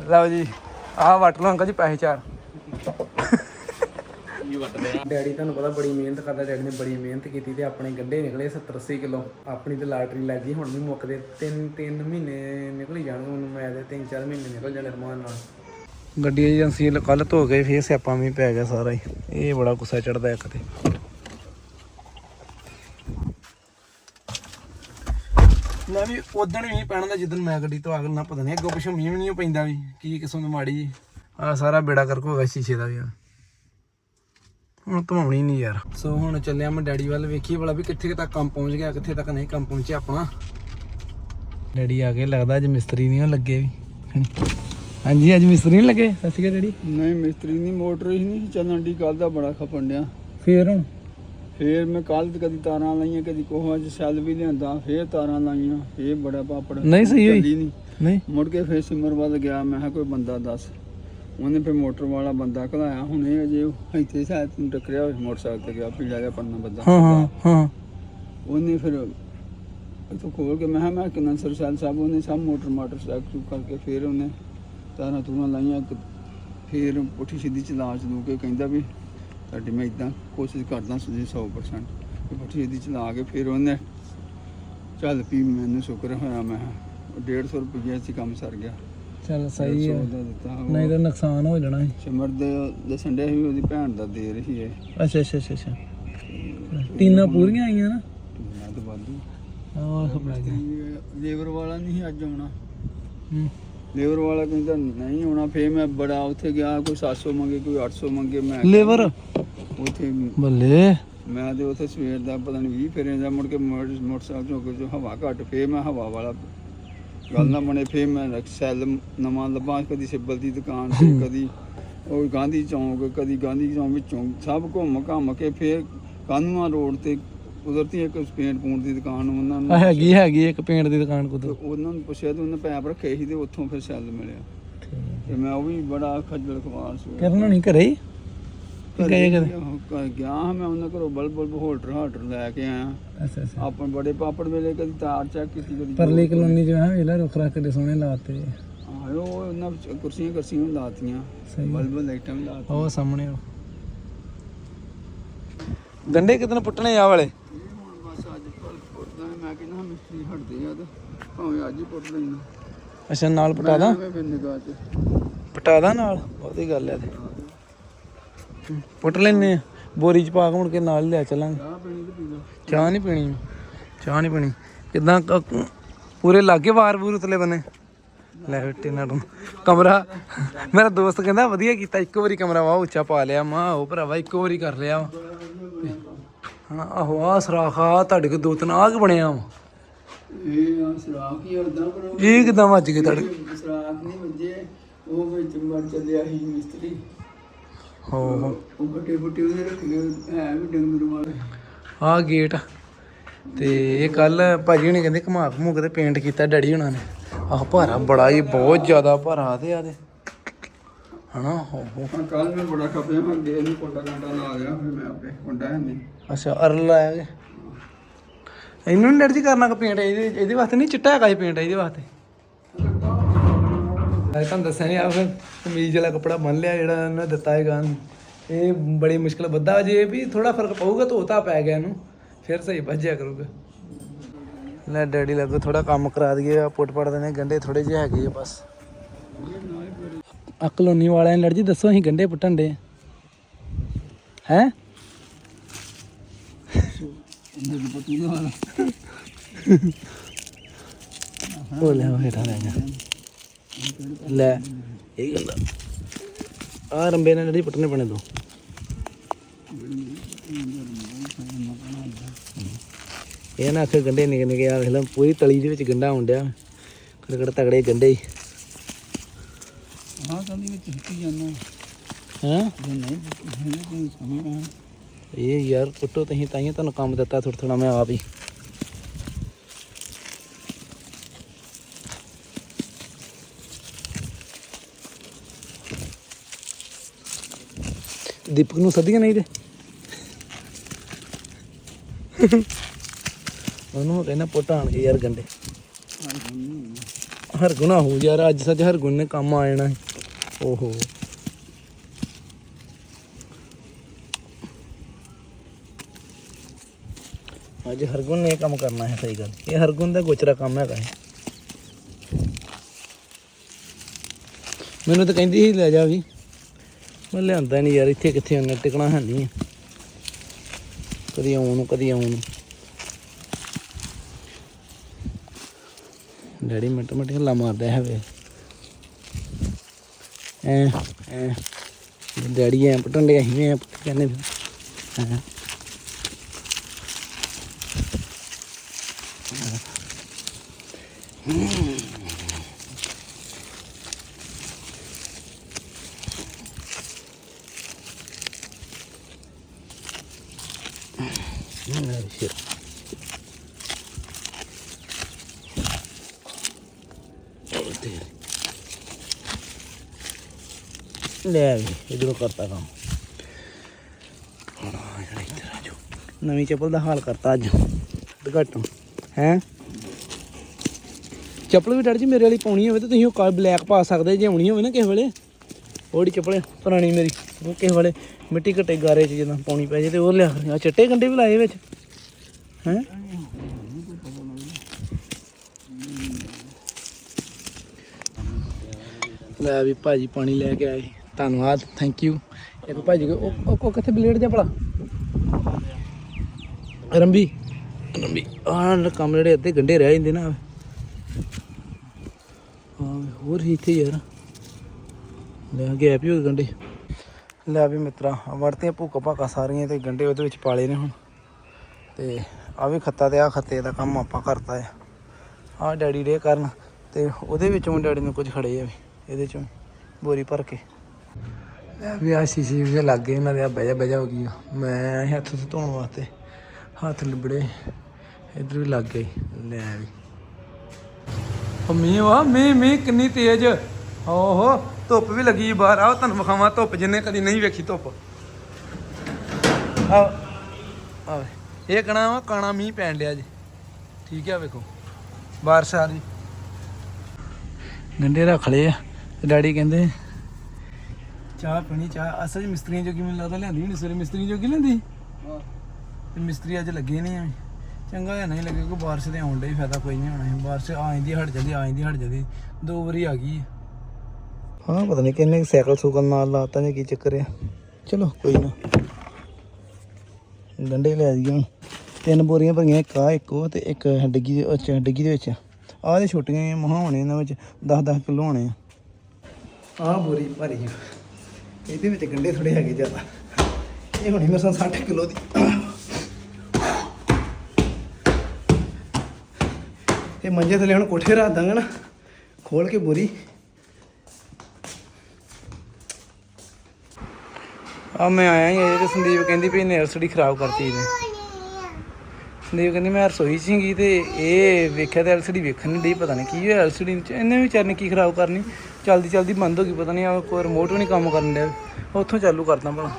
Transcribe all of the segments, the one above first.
ਲਓ ਜੀ ਆਹ ਵਟ ਲਓ ਅੰਕਲ ਜੀ ਪੈਸੇ ਚਾਰ। ਕੀ ਡੈਡੀ ਤੁਹਾਨੂੰ ਪਤਾ ਬੜੀ ਮਿਹਨਤ ਕਰਦਾ ਡੈਡੀ ਨੇ ਬੜੀ ਮਿਹਨਤ ਕੀਤੀ ਤੇ ਆਪਣੇ ਗੱਡੇ ਨਿਕਲੇ 70 80 ਕਿਲੋ। ਆਪਣੀ ਤੇ ਲਾਟਰੀ ਲੱਗ ਗਈ ਹੁਣ ਵੀ ਮੁੱਕਦੇ ਤਿੰਨ ਤਿੰਨ ਮਹੀਨੇ ਨਿਕਲ ਹੀ ਜਾਣਗੇ ਮੈਂ ਤੇ ਤਿੰਨ ਚਾਰ ਮਹੀਨੇ ਨਿਕਲ ਜਾਣੇ ਰਮਾਨ ਨਾਲ। ਗੱਡੀ ਏਜੰਸੀ ਕੱਲ ਧੋ ਗਏ ਫੇਰ ਸਿਆਪਾ ਵੀ ਪੈ ਗਿਆ ਸਾਰਾ ਹੀ। ਇਹ ਬੜਾ ਗੁੱਸਾ ਚੜਦਾ ਇੱਕ ਤੇ। ਲੈ ਵੀ ਉਦਣ ਵੀ ਪੈਣਾ ਦਾ ਜਿੱਦਣ ਮੈਂ ਗੱਡੀ ਤੋਂ ਆਗਲ ਨਾ ਪਤਾ ਨਹੀਂ ਅੱਗੋਂ ਪਿੱਛੋਂ ਮੀਂਹ ਵੀ ਨਹੀਂ ਪੈਂਦਾ ਵੀ ਕੀ ਕਿਸਮ ਦੀ ਮਾੜੀ ਜੀ। ਆ ਸਾਰਾ ਬੇੜਾ ਕਰਕ ਹੋ ਗਿਆ ਸ਼ੀਸ਼ੇ ਦਾ ਵੀ ਹੁਣ ਧਵਾਉਣੀ ਨਹੀਂ ਯਾਰ। ਸੋ ਹੁਣ ਚੱਲਿਆ ਮੈਂ ਡੈਡੀ ਵੱਲ ਵੇਖੀ ਭਲਾ ਵੀ ਕਿੱਥੇ ਤੱਕ ਕੰਮ ਪਹੁੰਚ ਗਿਆ ਕਿੱਥੇ ਤੱਕ ਨਹੀਂ ਕੰਮ ਪਹੁੰਚਿਆ ਆਪਣਾ। ਡੈਡੀ ਆ ਕੇ ਲੱਗਦਾ ਅੱਜ ਮਿਸਤਰੀ ਨਹੀਂ ਲੱਗੇ ਵੀ। ਹਾਂਜੀ ਅੱਜ ਮਿਸਤਰੀ ਨਹੀਂ ਲੱਗੇ? ਸਤਿ ਸ਼੍ਰੀ ਅਕਾਲ ਡੈਡੀ। ਨਹੀਂ ਮਿਸਤਰੀ ਨਹੀਂ ਮੋਟਰ ਹੀ ਨਹੀਂ ਚੱਲਣ ਦੀ ਕੱਲ ਦਾ ਬੜਾ ਖਪਣ ਡਿਆ। ਫੇਰ ਹੁਣ? ਫੇਰ ਮੈਂ ਕੱਲ ਕਦੀ ਤਾਰਾਂ ਲਾਈਆਂ ਕਦੀ ਕੋਹਾਂ 'ਚ ਸੈੱਲ ਵੀ ਲਿਆਂਦਾ ਫੇਰ ਤਾਰਾਂ ਲਾਈਆਂ ਫੇਰ ਬੜਾ ਪਾਪੜ ਨਹੀਂ ਸਹੀ ਹੋਈ। ਚੱਲੀ ਨਹੀਂ ਨਹੀਂ। ਮੁੜ ਕੇ ਫੇਰ ਸਿਮਰ ਵੱਲ ਗਿਆ ਮੈਂ ਕਿਹਾ ਕੋਈ ਬੰਦਾ ਦੱਸ। ਉਹਨੇ ਫੇਰ ਮੋਟਰ ਵਾਲਾ ਬੰਦਾ ਘਲਾਇਆ ਹੁਣੇ ਅਜੇ ਉਹ ਇੱਥੇ ਸਾਇਦ ਨੂੰ ਟੱਕਰਿਆ ਹੋਇਆ ਮੋਟਰਸਾਈਕਲ ਤੇ ਗਿਆ ਪੀੜਾ ਜਿਹਾ ਪੰਨਾ ਬੰਦਾ। ਹਾਂ ਹਾਂ ਹਾਂ। ਉਹਨੇ ਫਿਰ ਇਥੋਂ ਖੋਲ ਕੇ ਮੈਂ ਕਿਹਾ ਮੈਂ ਕਿੰਨਾ ਸਰ ਸਾਹਿਬ ਸਾਹਿਬ ਉਹਨੇ ਸਭ ਮੋਟਰ ਮਾਟਰ ਸੈਕ ਕਰਕੇ ਫਿਰ ਉਹਨੇ ਤਾਰਾਂ ਤੂਰਾਂ ਲਾਈਆਂ ਇੱਕ ਫਿਰ ਪੁੱਠੀ ਸਿੱਧੀ ਚਲਾ ਚਲੂ ਕੇ ਕਹਿੰਦਾ ਵੀ ਤੁਹਾਡੀ ਮੈਂ ਇਦਾਂ ਕੋਸ਼ਿਸ਼ ਕਰਦਾ ਸੁਜੀ 100% ਤੇ ਪੁੱਠੀ ਸਿੱਧੀ ਚਲਾ ਕੇ ਫਿਰ ਉਹਨੇ ਚੱਲ ਪੀ ਮੈਨੂੰ ਸ਼ੁਕਰ ਹੋਇਆ ਮੈਂ ਕਿਹਾ 150 ਰੁਪਏ ਚ ਹੀ ਕੰਮ ਸਰ ਗਿਆ। ਚੱਲ ਸਹੀ 150 ਹੈ। ਦਾ ਦਿੱਤਾ ਉਹ। ਨਹੀਂ ਤਾਂ ਨੁਕਸਾਨ ਹੋ ਜਾਣਾ ਸੀ। ਸਿਮਰ ਦੇ ਦੱਸਣ ਡਿਆ ਸੀ ਉਹਦੀ ਭੈਣ ਦਾ ਦੇ ਰਹੀ ਹੈ। ਅੱਛਾ ਅੱਛਾ ਅੱਛਾ ਅੱਛਾ। ਟੀਨਾਂ ਪੂਰੀਆਂ ਆਈਆਂ ਨਾ? ਮੈਂ ਤਾਂ ਵਾਧੂ ਆਹ ਖਬਰ ਗਿਆ ਲੇਬਰ ਵਾਲਾ ਨਹੀਂ ਸੀ ਅੱਜ ਆਉਣਾ। ਹੂੰ। ਲੇਬਰ ਵਾਲਾ ਕਹਿੰਦਾ ਨਹੀਂ ਆਉਣਾ ਫੇਰ ਮੈਂ ਬੜਾ ਉੱਥੇ ਗਿਆ ਕੋਈ 700 ਮੰਗੇ ਕੋਈ 800 ਮੰਗੇ ਮੈਂ ਲੇਬਰ? ਉੱਥੇ ਬੱਲੇ। ਮੈਂ ਤੇ ਉੱਥੇ ਸਵੇਰ ਦਾ ਪਤਾ ਨਹੀਂ 20 ਫੇਰੇ ਦਾ ਮੁੜ ਕੇ ਮੋਟਰ- ਮੋਟਰਸਾਈਕਲ ਚੋਂ ਕਿ ਹਵਾ ਘੱਟ ਫੇਰ ਮੈਂ ਹਵਾ ਵਾਲਾ ਗੱਲ ਨਾ ਬਣੇ ਫੇਰ ਮੈਂ ਰਕ- ਸੈੱਲ ਨਵਾਂ ਲੱਭਾਂ ਕਦੀ ਸਿੱਬਲ ਦੀ ਦੁਕਾਨ ਤੇ ਕਦੀ ਉਹ ਗਾਂਧੀ ਚੌਂਕ ਕਦੀ ਗਾਂਧੀ ਚੌਂਕ ਵਿੱਚੋਂ ਸਭ ਘੁੰਮ ਘੰਮ ਕੇ ਫੇਰ ਕਾਨੂੰਨਾ ਰੋਡ ਤੇ ਕੁਦਰਤੀ ਇੱਕ ਪੇਂਟ ਪੂੰਟ ਦੀ ਦੁਕਾਨ ਉਹਨਾਂ ਨੂੰ ਹੈਗੀ ਹੈਗੀ ਇੱਕ ਪੇਂਟ ਦੀ ਦੁਕਾਨ ਕੋਲ ਉਹਨਾਂ ਨੂੰ ਪੁੱਛਿਆ ਤੇ ਉਹਨੇ ਪੈਪ ਰੱਖੇ ਸੀ ਤੇ ਉੱਥੋਂ ਫਿਰ ਸੈੱਲ ਮਿਲਿਆ। ਤੇ ਮੈਂ ਉਹ ਵੀ ਬੜਾ ਖੱਜਲ ਖਵਾਰ ਸੀ। ਕਰਨ ਨਹੀਂ ਘਰੇ ਗਏ ਕਦੇ? ਉਹ ਘਰ ਗਿਆ ਹਾਂ ਮੈਂ ਉਹਨਾਂ ਘਰੋਂ ਬਲਬ ਬਲਬ ਹੋਲਡਰ ਹਾਲਟਰ ਲੈ ਕੇ ਆਇਆ। ਅੱਛਾ ਅੱਛਾ। ਆਪਾਂ ਬੜੇ ਪਾਪੜ ਵੇਲੇ ਕਦੀ ਤਾਰ ਚੈੱਕ ਕੀਤੀ ਕਦੀ ਪਰਲੀ ਕਲੋਨੀ ਚ ਮੈਂ ਵੇਲਾ ਰੁੱਖ ਰੱਖ ਕੇ ਸੋਹਣੇ ਲਾਤੇ। ਆਇਓ ਉਹਨਾਂ ਵਿੱਚ ਕੁਰਸੀਆਂ ਕੁਰਸੀਆਂ ਵੀ ਲਾਤੀਆਂ ਸਹੀ। ਹੈ। ਬਲਬ ਲਾਈਟਾਂ ਵੀ ਲਾਤੀਆਂ। ਉਹ ਸਾਹਮਣੇ ਉਹ। ਗੰਡੇ ਕਿਤਨ ਪੁੱਟਣੇ ਆ ਵਾਲੇ? ਹੁਣ ਬਸ ਅੱਜ ਕੱਲ ਪੁੱਟਦਾ ਮੈਂ ਕਹਿੰਦਾ ਮਿਸਤਰੀ ਹਟਦੇ ਆ ਤੇ ਭਾਵੇਂ ਅੱਜ ਹੀ ਪੁੱਟ ਲੈਣਾ। ਅੱਛਾ ਨਾਲ ਪਟਾ ਦਾਂ? ਮੈਂ ਫਿਰ ਨਿਗਾਹ ਚ। ਪਟਾ ਦਾਂ ਨਾਲ? ਉਹਦੀ ਗੱਲ ਹੈ ਤੇ। ਪੁੱਟ ਲੈਨੇ ਆ। ਬੋਰੀ ਚ ਪਾ ਕੇ ਮੁੜ ਕੇ ਨਾਲ ਲੈ ਚੱਲਾਂਗੇ। ਚਾਹ ਨਹੀਂ ਪੀਣੀ। ਚਾਹ ਨਹੀਂ ਪੀਣੀ। ਕਿਦਾਂ ਪੂਰੇ ਲਾਗੇ ਵਾਰ ਬੂਰ ਉਤਲੇ ਬੰਨੇ। ਲੈ ਹੱਟੇ ਨਾ ਕਮਰਾ। ਮੇਰਾ ਦੋਸਤ ਕਹਿੰਦਾ ਵਧੀਆ ਕੀਤਾ। ਇੱਕੋ ਵਾਰੀ ਕਮਰਾ ਵਾ ਉੱਚਾ ਪਾ ਲਿਆ। ਮਾ ਉਹ ਭਰਾਵਾ ਇੱਕੋ ਵਾਰੀ ਕਰ ਲਿਆ ਵਾ। ਹਾਂ ਆਹੋ ਆ ਸਰਾਖਾ ਤੁਹਾਡੇ ਕੋਲ ਦੋ ਤਿੰਨ ਆਗ ਬਣਿਆ ਵਾ। ਇਹ ਆ ਸਰਾਖ ਹੀ ਇਹ ਕਿਦਾਂ ਵੱਜ ਗਏ ਤੁਹਾਡੇ? ਸਰਾਖ ਨਹੀਂ ਵੱਜੇ। ਉਹ ਵਿੱਚ ਮਰ ਚੱਲਿਆ ਸੀ ਮਿਸਤਰੀ। ਹੋ ਹੋ। ਉਹ ਬੱਟੇ ਬੁੱਟੇ ਉਹਨੇ ਰੱਖੇ ਹੈ ਵੀ ਡੰਗਰ ਵਾਲੇ ਆ ਗੇਟ ਤੇ ਇਹ ਕੱਲ ਭਾਜੀ ਹੁਣੇ ਕਹਿੰਦੇ ਘੁਮਾ ਘਮੂ ਕੇ ਤੇ ਪੇਂਟ ਕੀਤਾ ਡੈਡੀ ਹੁਣਾਂ ਨੇ। ਆਹ ਭਾਰਾ ਬੜਾ ਹੀ ਬਹੁਤ ਜ਼ਿਆਦਾ ਭਾਰਾ ਤੇ ਆ ਤੇ। ਹਨਾ ਹੋ ਹੋ। ਕੱਲ ਮੈਂ ਬੜਾ ਖਪਿਆ ਮੈਂ ਗਏ ਨੂੰ ਕੁੰਡਾ ਕੰਡਾ ਲਾ ਲਿਆ ਫਿਰ ਮੈਂ ਆਪੇ ਕੁੰਡਾ ਹੈ ਨਹੀਂ। ਅੱਛਾ ਅਰਲ ਲਾਇਆ ਜੇ ਇਹਨੂੰ ਨਹੀਂ ਡੈਡੀ ਜੀ ਕਰਨਾ ਕਿ ਪੇਂਟ ਇਹਦੇ ਇਹਦੇ ਵਾਸਤੇ ਨਹੀਂ ਚਿੱਟਾ ਹੈਗਾ ਇਹ ਪੇਂਟ ਇਹਦੇ ਵਾਸਤੇ? ਮੈਂ ਤੁਹਾਨੂੰ ਦੱਸਿਆ ਨਹੀਂ ਆ ਫਿਰ ਕਮੀਜ਼ ਵਾਲਾ ਕੱਪੜਾ ਬੰਨ ਲਿਆ ਜਿਹੜਾ ਉਹਨੇ ਦਿੱਤਾ ਹੈਗਾ। ਇਹ ਬੜੀ ਮੁਸ਼ਕਲ ਬੱਦਾ ਜੇ ਵੀ ਥੋੜਾ ਫ਼ਰਕ ਪਊਗਾ ਧੋਤਾ ਪੈ ਗਿਆ ਇਹਨੂੰ। ਫਿਰ ਸਹੀ ਵੱਜਿਆ ਕਰੂਗਾ। ਲੈ ਡੈਡੀ ਲੱਗੋ ਥੋੜਾ ਕੰਮ ਕਰਾ ਦਈਏ ਆ ਪੁੱਟ ਪੜ ਦੇਣੇ ਗੰਡੇ ਥੋੜੇ ਜਿਹੇ ਹੈਗੇ ਆ ਬਸ। ਆ ਕਲੋਨੀ ਵਾਲਿਆਂ ਨੇ ਲੜ ਜੀ ਦੱਸੋ ਅਸੀਂ ਗੰਡੇ ਪੁੱਟਣ ਦੇ। ਹੈ? ਨੂੰ ਪਤੀ ਨਾ ਵਾਲਾ ਉਹ ਲੈ ਉਹ ਹੇਠਾਂ ਲੈ ਜਾ। ਲੈ ਇਹ ਗੱਲ ਆ। ਰੰਬੇ ਨਾਲ ਜਿਹੜੀ ਪਟਨੇ ਪਣੇ ਦੋ। ਇਹ ਨਾ ਆਖੇ ਗੰਡੇ ਨਿਕ ਨਿਕੇ ਆ ਵੇਖ ਪੂਰੀ ਤਲੀ ਦੇ ਵਿੱਚ ਗੰਡਾ ਹੁੰਦਿਆ ਕੜਕੜ ਤਗੜੇ ਗੰਡੇ ਹੀ। ਕੰਦੀ ਵਿੱਚ ਹਿੱਟੀ ਜਾਂਦਾ। ਹਾਂ? ਇਹ ਯਾਰ ਪੁੱਟੋ ਤਹੀਂ ਤਾਈਆਂ ਤੁਹਾਨੂੰ ਕੰਮ ਦਿੱਤਾ ਥੋੜਾ ਥੋੜਾ ਮੈਂ ਆਪ ਹੀ। ਦੀਪਕ ਨੂੰ ਸੱਦੀਆਂ ਨਹੀਂ ਤੇ ਉਹਨੂੰ ਕਹਿੰਦਾ ਪੁੱਟ ਆਣ ਕੇ ਯਾਰ ਗੰਡੇ। ਹਰਗੁਣਾ ਹੋ ਯਾਰ, ਅੱਜ ਸੱਚ ਹਰਗੁਣ ਨੇ ਕੰਮ ਆ ਜਾਣਾ। ਓਹੋ। ਅੱਜ ਹਰਗੁਣ ਨੇ ਇਹ ਕੰਮ ਕਰਨਾ ਹੈ, ਸਹੀ ਗੱਲ। ਇਹ ਹਰਗੁਣ ਦਾ ਗੋਚਰਾ ਕੰਮ ਹੈਗਾ ਹੈ ਮੈਨੂੰ ਤਾਂ ਕਹਿੰਦੀ ਸੀ, ਲੈ ਜਾ ਵੀ। ਮੈਂ ਲਿਆਂਦਾ ਨਹੀਂ ਯਾਰ, ਇੱਥੇ ਕਿੱਥੇ ਉਹਨੇ ਟਿਕਣਾ ਹੈ ਨਹੀਂ ਕਦੀ ਆਉਣ ਨੂੰ, ਕਦੀ ਆਉਣ ਨੂੰ। ਡੈਡੀ ਮਿੰਟ ਮਿੰਟ ਹੱਲਾ ਮਾਰਦਾ ਹੈ ਵੇ। ਐ ਐ। ਡੈਡੀ ਐ ਪਟੰਡੇ ਅਸੀਂ ਐ ਕਹਿੰਦੇ ਹਾਂ Shit. ਉਹ ਤੇਰੇ ਲੈ ਵੀ ਇਧਰੋਂ ਕਰਤਾ ਕੰਮ। ਹੁਣ ਜਿਹੜਾ ਇੱਧਰ ਆ ਜਾਓ। ਨਵੀਂ ਚੱਪਲ ਦਾ ਹਾਲ ਕਰਤਾ ਅੱਜ। ਦਘਾਟੋਂ ਹੈ? ਚੱਪਲ ਵੀ ਡਰ ਜੀ ਮੇਰੇ ਵਾਲੀ ਪਾਉਣੀ ਹੋਵੇ ਤਾਂ ਤੁਸੀਂ ਉਹ ਬਲੈਕ ਪਾ ਸਕਦੇ, ਜੇ ਆਉਣੀ ਹੋਵੇ ਨਾ ਕਿਸੇ ਵੇਲੇ। ਉਹੜੀ ਚੱਪਲ ਪੁਰਾਣੀ ਮੇਰੀ, ਉਹ ਕਿਸੇ ਵੇਲੇ ਮਿੱਟੀ ਘੱਟੇ ਗਾਰੇ 'ਚ ਜਦੋਂ ਪਾਉਣੀ ਪੈ ਜੇ ਤੇ ਉਹ ਲਿਆ ਆ ਚਿੱਟੇ ਕੰਡੇ ਵੀ ਲਾਏ ਵਿੱਚ। ਹੈ? ਲੈ ਵੀ ਭਾਜੀ ਪਾਣੀ ਲੈ ਕੇ ਆਏ। ਧੰਨਵਾਦ ਥੈਂਕ ਯੂ ਇੱਕ ਭਾਜੀ ਕੋ ਉਹ ਉਹ- ਉਹ ਕਿੱਥੇ ਬਲੇਡ ਜਾ ਭਲਾ? ਰੰਬੀ। ਰੰਬੀ। ਆਹ ਕੰਮ ਜਿਹੜੇ ਅੱਧੇ ਗੰਡੇ ਰਹਿ ਜਾਂਦੇ ਨਾ ਹਾਂ ਹੋਰ ਹੀ ਇੱਥੇ ਯਾਰ। ਲੈ ਗੈਪ ਹੀ ਹੋ ਗਏ ਗੰਡੇ ਲੈ ਵੀ ਮਿੱਤਰਾ, ਵੜਤੀਆਂ ਭੁੱਕ ਭਾਕਾ ਸਾਰੀਆਂ ਤੇ ਗੰਡੇ ਉਹਦੇ ਵਿੱਚ ਪਾਲੇ ਨੇ ਹੁਣ। ਤੇ ਆ ਵੀ ਖੱਤਾ ਤੇ ਆ ਖੱਤੇ ਦਾ ਕੰਮ ਆਪਾਂ ਕਰਤਾ ਆ। ਆ ਡੈਡੀ ਡੇ ਕਰਨ, ਤੇ ਉਹਦੇ ਵਿੱਚੋਂ ਡੈਡੀ ਨੂੰ ਕੁਝ ਖੜੇ ਆ ਵੀ, ਇਹਦੇ ਚੋਂ ਬੋਰੀ ਭਰ ਕੇ। ਲੈ ਵੀ ਆ ਸ਼ੀਸ਼ੇ ਵੀ ਲੱਗ ਗਏ, ਇਹਨਾਂ ਦੇ ਆ ਬਹਿ ਬਹਿ ਹੋ ਗਈ ਮੈਂ ਹੱਥ ਤੋਂ ਧੋਣ ਵਾਸਤੇ, ਹੱਥ ਲਿਬੜੇ, ਇਧਰ ਵੀ ਲੱਗ ਗਈ ਲੈ ਵੀ। ਉਹ ਮੀਂਹ ਵਾ, ਮੀਂਹ ਮੀਂਹ ਕਿੰਨੀ ਤੇਜ਼। ਓਹੋ, ਧੁੱਪ ਵੀ ਲੱਗੀ ਬਾਹਰ। ਆਓ ਤੁਹਾਨੂੰ ਵਿਖਾਵਾਂ ਧੁੱਪ, ਜਿੰਨੇ ਕਦੀ ਨਹੀਂ ਵੇਖੀ ਧੁੱਪ। ਆ ਆ ਇਹ ਕਣਾ ਵਾ, ਕਾਣਾ ਮੀਂਹ ਪੈਣ ਡਿਆ ਜੀ। ਠੀਕ ਆ, ਵੇਖੋ। ਬਾਰਿਸ਼ ਆ ਰਹੀ। ਗੰਡੇ ਰੱਖ ਲਏ ਆ। ਡੈਡੀ ਕਹਿੰਦੇ ਚਾਹ ਪੀਣੀ ਚਾਹ। ਅਸਲ ਮਿਸਤਰੀਆਂ ਜੋਗੀ ਮੈਨੂੰ ਲੱਗਦਾ ਲਿਆਂਦੀ ਨਹੀਂ ਸਵੇਰੇ ਮਿਸਤਰੀ ਜੋਗੀ ਲੈਂਦੀ ਤੇ ਮਿਸਤਰੀ ਅੱਜ ਲੱਗੇ ਨਹੀਂ ਆ ਚੰਗਾ ਜਾਂ ਨਹੀਂ ਲੱਗੇ ਕੋਈ ਬਾਰਿਸ਼ ਦੇ ਆਉਣ ਲਈ ਫਾਇਦਾ ਕੋਈ ਨਹੀਂ ਹੋਣਾ ਸੀ। ਬਾਰਿਸ਼ ਆ ਜਾਂਦੀ ਹਟ ਜਾਂਦੀ ਆ ਜਾਂਦੀ ਹਟ ਜਾਂਦੀ। ਦੋ ਵਾਰੀ ਆ ਗਈ ਹਾਂ। ਪਤਾ ਨਹੀਂ ਕਿੰਨੇ ਸਾਈਕਲ ਸੂਕਲ ਨਾਲ ਲਾਤਾ ਨੇ ਕੀ ਚੱਕਰ ਆ। ਚਲੋ ਕੋਈ ਨਾ। ਡੰਡੇ ਲੈ ਹੁਣ। ਤਿੰਨ ਬੋਰੀਆਂ ਭਰੀਆਂ ਇੱਕ ਆ ਇੱਕ ਉਹ ਤੇ ਇੱਕ ਡਿੱਗੀ ਦੇ ਵਿੱਚ ਡਿੱਗੀ ਦੇ ਵਿੱਚ। ਆਹ ਤੇ ਛੋਟੀਆਂ ਮਹਾਂ ਹੋਣੇ ਇਹਨਾਂ ਵਿੱਚ 10-10 ਕਿਲੋ ਹੋਣੇ ਆ। ਆਹ ਬੋਰੀ ਭਰੀ ਆ। ਇਹਦੇ ਵਿੱਚ ਗੰਡੇ ਥੋੜੇ ਹੈਗੇ ਜ਼ਿਆਦਾ। ਇਹ ਹੋਣੀ ਮੇਰੇ 60 ਕਿਲੋ ਦੀ। ਇਹ ਮੰਜੇ ਥੱਲੇ ਹੁਣ ਕੋਠੇ ਰੱਖ ਦਾਂਗੇ ਨਾ ਖੋਲ ਕੇ ਬੋਰੀ। ਆ ਮੈਂ ਆਇਆ ਹੀ ਅਜੇ ਤੇ ਸੰਦੀਪ ਕਹਿੰਦੀ ਵੀ ਇਹਨੇ ਐਲਸੀਡੀ ਖਰਾਬ ਕਰਤੀ ਇਹਨੇ। ਸੰਦੀਪ ਕਹਿੰਦੀ ਮੈਂ ਰਸੋਈ 'ਚ ਸੀਗੀ ਤੇ ਇਹ ਵੇਖਿਆ ਤੇ ਐਲਸੀਡੀ ਵੇਖਣ ਨਹੀਂ ਡਈ, ਪਤਾ ਨਹੀਂ ਕੀ ਹੋਇਆ ਐਲਸੀਡੀ ਚ। ਇਹਨੇ ਵਿਚਾਰ ਨੇ ਕੀ ਖਰਾਬ ਕਰਨੀ। ਚਲਦੀ ਚਲਦੀ ਬੰਦ ਹੋ ਗਈ, ਪਤਾ ਨਹੀਂ ਆ ਕੋਈ ਰਿਮੋਟ ਵੀ ਨਹੀਂ ਕੰਮ ਕਰਨ ਡਿਆ। ਉੱਥੋਂ ਚਾਲੂ ਕਰਦਾ ਭਲਾ।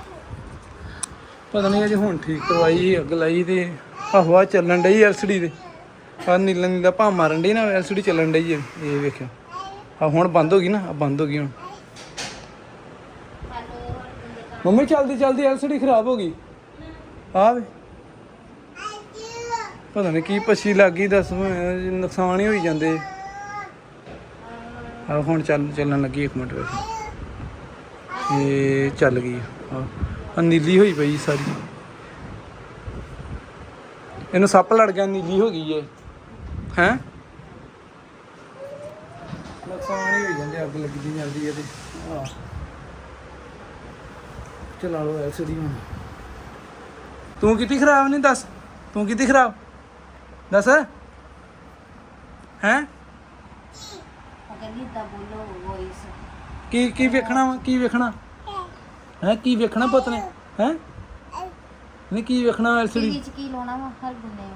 ਪਤਾ ਨਹੀਂ ਅਜੇ ਹੁਣ ਠੀਕ ਕਰਵਾਈ ਅੱਗ ਲਾਈ ਤੇ ਹਵਾ ਚੱਲਣ ਡਈ ਐਲਸੀਡੀ ਦੇ ਆ ਨੀਲਾ ਨੀਲਾ ਭਾ ਮਾਰਨ ਡਈ ਨਾ ਐਲਸੀਡੀ ਚੱਲਣ ਡਈ ਇਹ ਵੇਖਿਓ। ਆ ਹੁਣ ਬੰਦ ਹੋ ਗਈ ਨਾ ਆ ਬੰਦ ਹੋ ਗਈ ਹੁਣ। ਮੰਮੀ, ਚਲਦੀ ਚਲਦੀ ਐਲਸੀਡੀ ਖਰਾਬ ਹੋ ਗਈ। ਆ ਵੇ। ਪਤਾ ਨਹੀਂ ਕੀ ਪੱਛੀ ਲੱਗ ਗਈ, ਦੱਸ ਨੁਕਸਾਨ ਹੀ ਹੋਈ ਜਾਂਦੇ। ਆ ਹੁਣ ਚੱਲ ਚੱਲਣ ਲੱਗੀ ਇੱਕ ਮਿੰਟ ਵੇਖੋ ਇਹ ਚੱਲ ਗਈ ਆ। ਨੀਲੀ ਹੋਈ ਪਈ ਸਾਰੀ। ਇਹਨੂੰ ਸੱਪ ਲੜ ਗਿਆ ਨੀਲੀ ਹੋ ਗਈ ਏ। ਹੈ? ਨੁਕਸਾਨ ਹੀ ਹੋਈ ਜਾਂਦੇ ਅੱਗ ਲੱਗਦੀ ਜਾਂਦੀ ਇਹਦੇ ਆ ਚਲਾ ਲਓ ਐਲਸੀਡੀ ਹੁਣ। ਤੂੰ ਕੀਤੀ ਖਰਾਬ ਨਹੀਂ ਦੱਸ? ਤੂੰ ਕੀਤੀ ਖਰਾਬ? ਦੱਸ? ਹੈ? ਕਹਿੰਦੀ ਏਦਾਂ ਬੋਲੋ ਵੌਇਸ ਕੀ ਕੀ ਵੇਖਣਾ ਵਾ? ਕੀ ਵੇਖਣਾ? ਹੈ ਕੀ ਵੇਖਣਾ ਪੁੱਤ ਨੇ? ਹੈ? ਨਹੀਂ ਕੀ ਵੇਖਣਾ ਐਲਸੀਡੀ ਟੀਵੀ ਚ ਕੀ ਲਾਉਣਾ ਵਾ? ਹਰ ਗੁੰਨੇ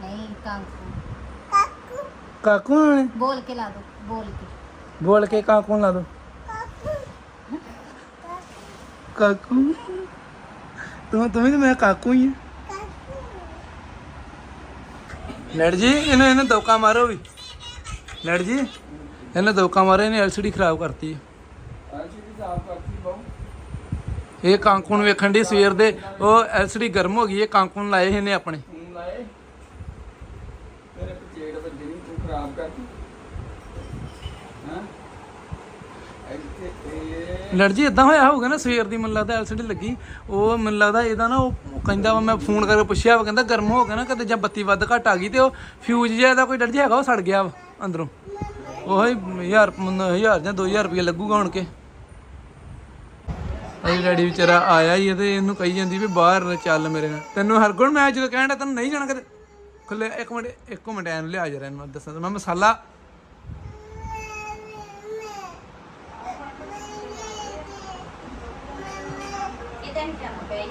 ਨਹੀਂ ਕਾਂਕੂ। ਕਾਕੂ ਨੇ ਬੋਲ ਕੇ ਲਾ ਦੋ ਬੋਲ ਕੇ। ਬੋਲ ਕੇ ਕਾਕੂ ਨੂੰ ਲਾ ਦੋ। ਕਾਕੂ? ਤੂੰ ਤੂੰ ਵੀ ਤਾਂ ਮੈਂ ਕਾਕੂ ਹੀ ਆ। ਲੜ ਜੀ ਇਹਨੂੰ ਇਹਨੂੰ ਦੌਕਾ ਮਾਰੋ ਵੀ। ਲੈਟ ਜੀ, ਇਹਨੇ ਧੋਖਾ ਮਾਰੇ ਨੇ ਐਲਸੀਡੀ ਖਰਾਬ ਕਰਤੀ ਐਲਸੀਡੀ ਸਾਫ਼ ਕਰਤੀ। ਬਾਉ ਇਹ ਕਾਂਕੂਨ ਵੇਖਣ ਦੀ ਸਵੇਰ ਦੇ, ਉਹ ਐਲਸੀਡੀ ਗਰਮ ਹੋ ਗਈ, ਇਹ ਕਾਂਕੂਨ ਲਾਏ ਇਹਨੇ ਆਪਣੇ। ਫੋਨ ਲਾਏ ਤੇਰੇ ਪਚੇੜ ਵੱਜੇ ਨਹੀਂ ਤੂੰ ਖਰਾਬ ਕਰਤੀ ਲੜ ਜੀ ਇਦਾਂ ਹੋਇਆ ਹੋਊਗਾ ਨਾ, ਸਵੇਰ ਦੀ ਮੈਨੂੰ ਲੱਗਦਾ ਐਲਸੀਡੀ ਲੱਗੀ। ਉਹ ਮੈਨੂੰ ਲੱਗਦਾ ਇਹਦਾ ਨਾ, ਉਹ ਕਹਿੰਦਾ ਵਾ, ਮੈਂ ਫੋਨ ਕਰਕੇ ਪੁੱਛਿਆ ਵਾ, ਕਹਿੰਦਾ ਗਰਮ ਹੋ ਗਿਆ ਨਾ, ਕਦੇ ਜਾਂ ਬੱਤੀ ਵੱਧ ਘਟ ਆ ਗਈ ਤੇ ਉਹ ਫਿਊਜ਼ ਜਿਹਾ ਇਹਦਾ ਕੋਈ ਡਰ ਜੀ, ਹੈਗਾ, ਉਹ ਸੜ ਗਿਆ ਵਾ। ਅੰਦਰੋਂ। ਉਹ ਹੀ 1000 1000 ਜਾਂ 2000 ਰੁਪਏ ਲੱਗੂਗਾ ਹੁਣ ਕੇ। ਅਈ ਡੈਡੀ ਵਿਚਾਰਾ ਆਇਆ ਹੀ ਤੇ ਇਹਨੂੰ ਕਹੀ ਜਾਂਦੀ ਵੀ ਬਾਹਰ ਚੱਲ ਮੇਰੇ ਨਾਲ। ਤੈਨੂੰ ਹਰਗੁਣ ਮੈਂ ਜਦੋਂ ਕਹਿਣ ਤੈਨੂੰ ਨਹੀਂ ਜਾਣਾ ਕਦੇ। ਖੁੱਲੇ ਇੱਕ ਮਿੰਟ ਇੱਕ ਮਿੰਟ ਐਨ ਲਿਆ ਜਰਾ ਇਹਨੂੰ ਦੱਸਾਂ ਮੈਂ ਮਸਾਲਾ ਇਹਦੇ ਪਈ।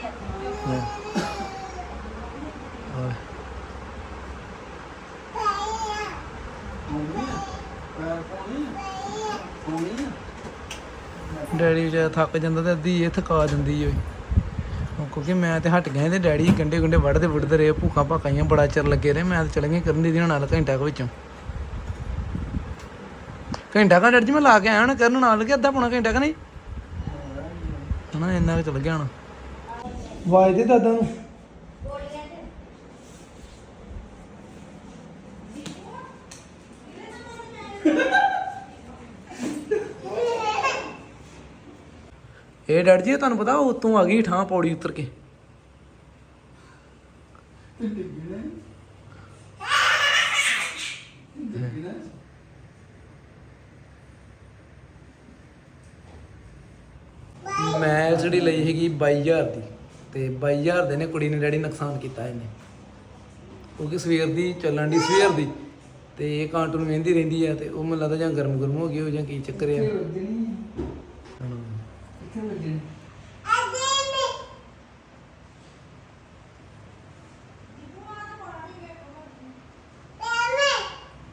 ਡੈਡੀ ਵਿਚਾਰਾ ਥੱਕ ਜਾਂਦਾ ਤੇ ਅੱਧੀ ਇਹ ਥਕਾ ਦਿੰਦੀ ਓਏ। ਕਿਉਂਕਿ ਮੈਂ ਤੇ ਹਟ ਗਿਆ ਤੇ ਡੈਡੀ ਗੰਡੇ ਗੁੰਡੇ ਵੱਢਦੇ ਵੱਢਦੇ ਰਹੇ, ਭੁੱਖਾਂ ਭਾਕਾਈਆਂ ਬੜਾ ਚਿਰ ਲੱਗੇ ਰਹੇ। ਮੈਂ ਤੇ ਚਲ ਗਿਆ ਕਰਨ ਦੀ ਨਾਲ ਘੰਟਾ ਕੁ ਵਿੱਚੋਂ। ਘੰਟਾ ਘੰਟਾ ਜੀ ਮੈਂ ਲਾ ਕੇ ਆਇਆ ਨਾ ਕਰਨ ਨਾਲ ਕਿ ਅੱਧਾ ਪੌਣਾ ਘੰਟਾ ਕਿ ਨਹੀਂ? ਹਨਾ, ਇੰਨਾ ਕੁ ਚੱਲ ਗਿਆ ਹੁਣ। ਵਾਜ ਦਾਦਾ ਨੂੰ। ਇਹ ਡੈਡ ਜੀ ਤੁਹਾਨੂੰ ਪਤਾ, ਉਹ ਉਤੋਂ ਆ ਗਈ ਠਾਂ ਪੌੜੀ ਉਤਰ ਕੇ। ਮੈਂ ਜਿਹੜੀ ਲਈ ਹੈਗੀ 22000 ਦੀ, ਤੇ 22000 ਦੇ ਨੇ ਕੁੜੀ ਨੇ ਡੈਡੀ ਨੁਕਸਾਨ ਕੀਤਾ ਇਹਨੇ। ਕਿਉਂਕਿ ਸਵੇਰ ਦੀ ਚੱਲਣ ਦੀ ਸਵੇਰ ਦੀ, ਤੇ ਇਹ ਕਾਂਟੂਨ ਵੇਂਦੀ ਰਹਿੰਦੀ ਆ, ਤੇ ਉਹ ਮੈਨੂੰ ਲੱਗਦਾ ਜਾਂ ਗਰਮ ਗਰਮ ਹੋ ਗਈ ਹੋ ਜਾਂ ਕੀ ਚੱਕਰ ਆ।